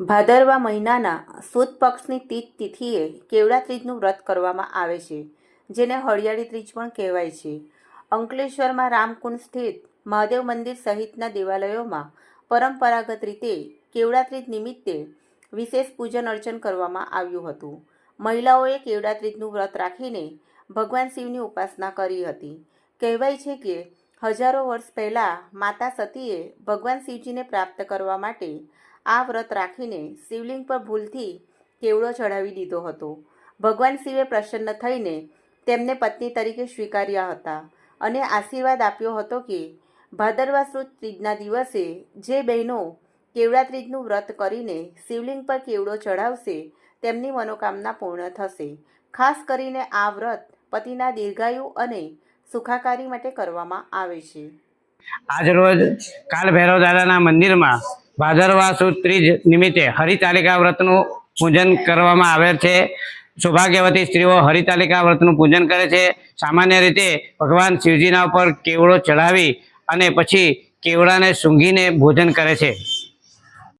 ભાદરવા મહિનાના સુદ પક્ષની તીજ તિથિએ કેવડા ત્રીજનું વ્રત કરવામાં આવે છે, જેને હળિયાળી ત્રીજ પણ કહેવાય છે. અંકલેશ્વરમાં રામકુંડ સ્થિત મહાદેવ મંદિર સહિતના દેવાલયોમાં પરંપરાગત રીતે કેવડા ત્રીજ નિમિત્તે વિશેષ પૂજન અર્ચન કરવામાં આવ્યું હતું. મહિલાઓએ કેવડા ત્રીજનું વ્રત રાખીને ભગવાન શિવની ઉપાસના કરી હતી. કહેવાય છે કે હજારો વર્ષ પહેલાં માતા સતીએ ભગવાન શિવજીને પ્રાપ્ત કરવા માટે આ વ્રત રાખીને શિવલિંગ પર ભૂલથી કેવડો ચઢાવી દીધો હતો. ભગવાન શિવે પ્રસન્ન થઈને તેમને પત્ની તરીકે સ્વીકાર્યા હતા અને આશીર્વાદ આપ્યો હતો કે ભાદરવા ત્રીજના દિવસે જે બહેનો કેવડા ત્રીજનું વ્રત કરીને શિવલિંગ પર કેવડો ચઢાવશે તેમની મનોકામના પૂર્ણ થશે. ખાસ કરીને આ વ્રત પતિના દીર્ઘાયુ અને સુખાકારી માટે કરવામાં આવે છે. આજરોજ કાલ ભૈરવ દાદાના મંદિરમાં ભાદરવા સુદ ત્રીજ નિમિત્તે હરિતાલિકા વ્રતનું પૂજન કરવામાં આવે છે. સૌભાગ્યવતી સ્ત્રીઓ હરિતાલિકા વ્રતનું પૂજન કરે છે. સામાન્ય રીતે ભગવાન શિવજીના ઉપર કેવડો ચઢાવી અને પછી કેવડાને સૂંઘીને ભોજન કરે છે.